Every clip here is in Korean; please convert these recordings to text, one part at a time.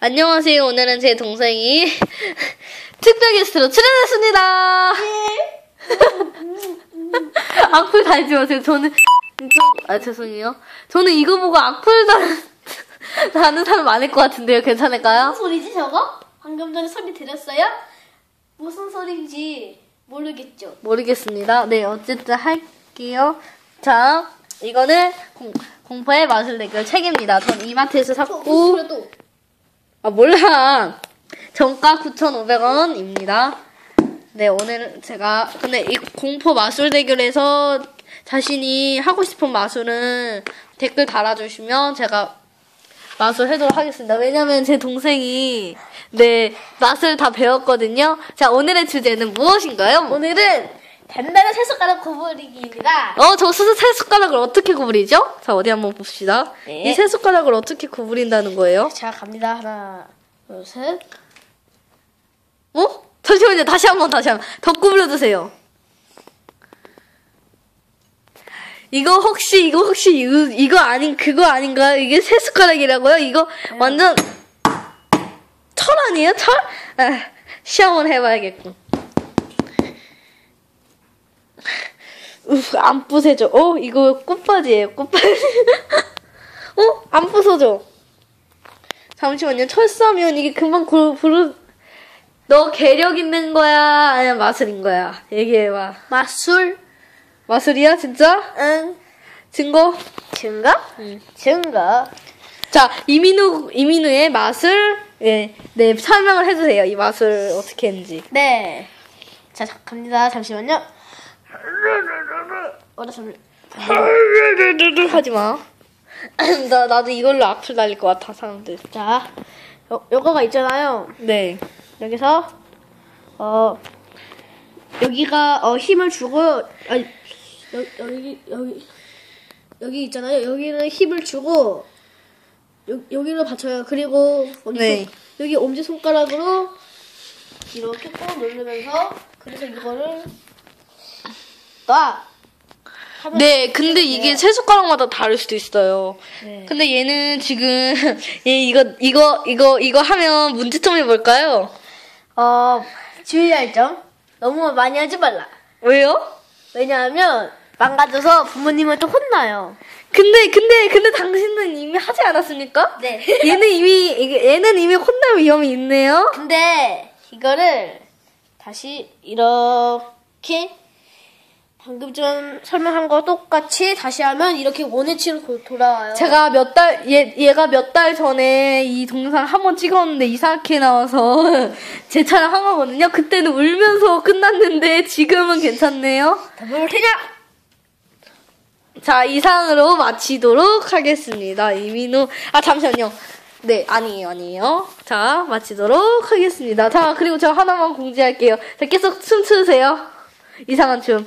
안녕하세요. 오늘은 제 동생이 특별 게스트로 출연했습니다. 악플 달지 마세요. 저는 저, 아 죄송해요. 저는 이거 보고 악플 달 다는 사람 많을 것 같은데요. 괜찮을까요? 무슨 소리지 저거? 방금 전에 소리 들었어요? 무슨 소리인지 모르겠죠. 모르겠습니다. 네, 어쨌든 할게요. 자, 이거는 공, 공포의 마술 대결 책입니다. 전 이마트에서 샀고, 그래도 아, 몰라. 정가 9,500원입니다. 네, 오늘 제가, 근데 이 공포 마술 대결에서 자신이 하고 싶은 마술은 댓글 달아주시면 제가 마술 해도록 하겠습니다. 왜냐면 제 동생이, 네, 마술 다 배웠거든요. 자, 오늘의 주제는 무엇인가요? 오늘은 단단한 세 손가락 구부리기입니다. 어, 저 수- 세 숟가락을 어떻게 구부리죠? 자, 어디 한번 봅시다. 네. 이 세 숟가락을 어떻게 구부린다는 거예요? 자 갑니다 하나 둘 셋. 어? 잠시만요. 다시 한 번, 다시 한 번. 더 구부려 주세요. 이거 혹시, 이거 혹시, 이거, 이거 아닌, 그거 아닌가요? 이게 세 숟가락이라고요? 이거 완전, 철 아니에요? 철? 아, 시험을 해봐야겠군. 우ff, 안 부서져. 어? 이거 꽃바지예요, 꽃바지. 어? 안 부서져. 잠시만요. 철사면 이게 금방 구, 부르, 너 계력 있는 거야? 아니면 마술인 거야? 얘기해봐. 마술. 마술이야, 진짜? 응. 증거? 증거? 응. 증거. 자, 이민우, 이민우의 마술, 예, 네, 설명을 해주세요. 이 마술 어떻게 했는지. 네. 자 자, 갑니다. 잠시만요. 어, 나 잠시. 하지 마. 나, 나도 이걸로 악플 날릴 것 같아, 사람들. 자, 요, 요거가 있잖아요. 네. 여기서 어 여기가 어 힘을 주고 아니 여, 여기 여기 여기 있잖아요. 여기는 힘을 주고 여, 여기로 받쳐요. 그리고 네. 여기 엄지 손가락으로 이렇게 꼭 누르면서 그래서 이거를 놔. 네, 근데 이게. 세 숟가락마다 다를 수도 있어요. 네. 근데 얘는 지금, 얘 이거, 이거, 이거, 이거 하면 문제점이 뭘까요? 어 주의할 점 너무 많이 하지 말라. 왜요? 왜냐하면 망가져서 부모님은 또 혼나요. 근데, 근데, 근데 당신은 이미 하지 않았습니까? 네. 얘는 이미, 이게- 얘는 이미 혼날 위험이 있네요? 근데 이거를 다시 이렇게 방금 전 설명한 거 똑같이 다시 하면 이렇게 원위치로 도- 돌아와요. 제가 몇 달, 얘, 얘가 몇 달 전에 이 동영상 한 번 찍었는데 이상하게 나와서 제 차를 한 거거든요. 그때는 울면서 끝났는데 지금은 괜찮네요. 뭘 테냐? 자, 이상으로 마치도록 하겠습니다. 이민우, 아, 잠시만요. 네, 아니에요, 아니에요. 자, 마치도록 하겠습니다. 자, 그리고 저 하나만 공지할게요. 자, 계속 춤추세요. 이상한 춤.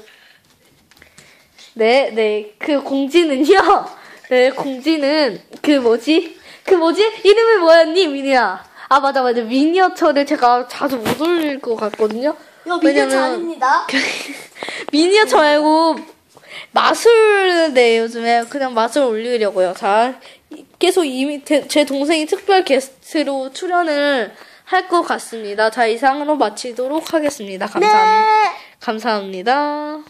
네, 네. 그 공지는요. 네, 공지는 그 뭐지? 그 뭐지? 이름이 뭐였니, 미니야? 아, 맞아, 맞아. 미니어처를 제가 자주 못 올릴 것 같거든요. 이거 왜냐면- 아닙니다. 미니어처 말고 마술 네 요즘에 그냥 마술 올리려고요. 자 계속 이미 제, 제 동생이 특별 게스트로 출연을 할 것 같습니다. 자 이상으로 마치도록 하겠습니다. 감사합니다. 네. 감사합니다.